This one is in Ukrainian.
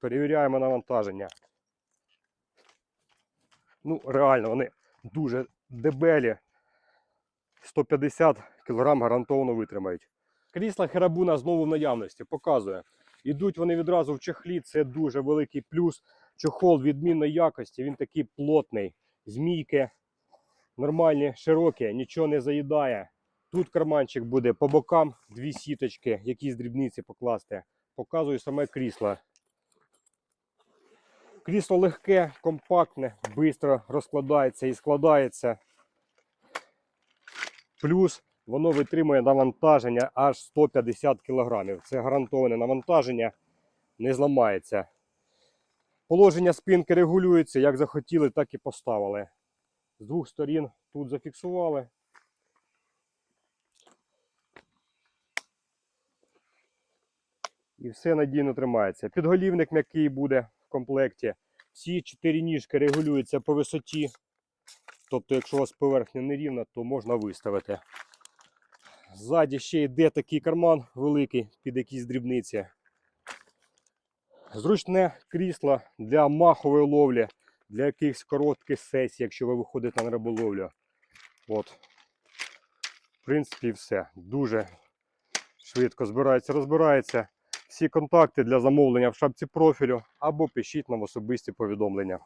Перевіряємо навантаження. Ну, реально, вони дуже дебелі. 150 кг гарантовано витримають. Крісла Херабуна знову в наявності, показує. Ідуть вони відразу в чехлі, це дуже великий плюс. Чохол відмінної якості, він такий плотний. Змійки нормальні, широкі, нічого не заїдає. Тут карманчик буде по бокам, дві сіточки, якісь дрібниці покласти. Показую саме крісло. Крісло легке, компактне, швидко розкладається і складається. Плюс воно витримує навантаження аж 150 кг. Це гарантоване навантаження, не зламається. Положення спинки регулюється, як захотіли, так і поставили. З двох сторін тут зафіксували. І все надійно тримається. Підголівник м'який буде в комплекті. Всі чотири ніжки регулюються по висоті. Тобто, якщо у вас поверхня нерівна, то можна виставити. Ззаді ще йде такий карман великий під якісь дрібниці. Зручне крісло для махової ловлі, для якихось коротких сесій, якщо ви виходите на риболовлю. От. В принципі, все. Дуже швидко збирається, розбирається. Всі контакти для замовлення в шапці профілю або пишіть нам особисті повідомлення.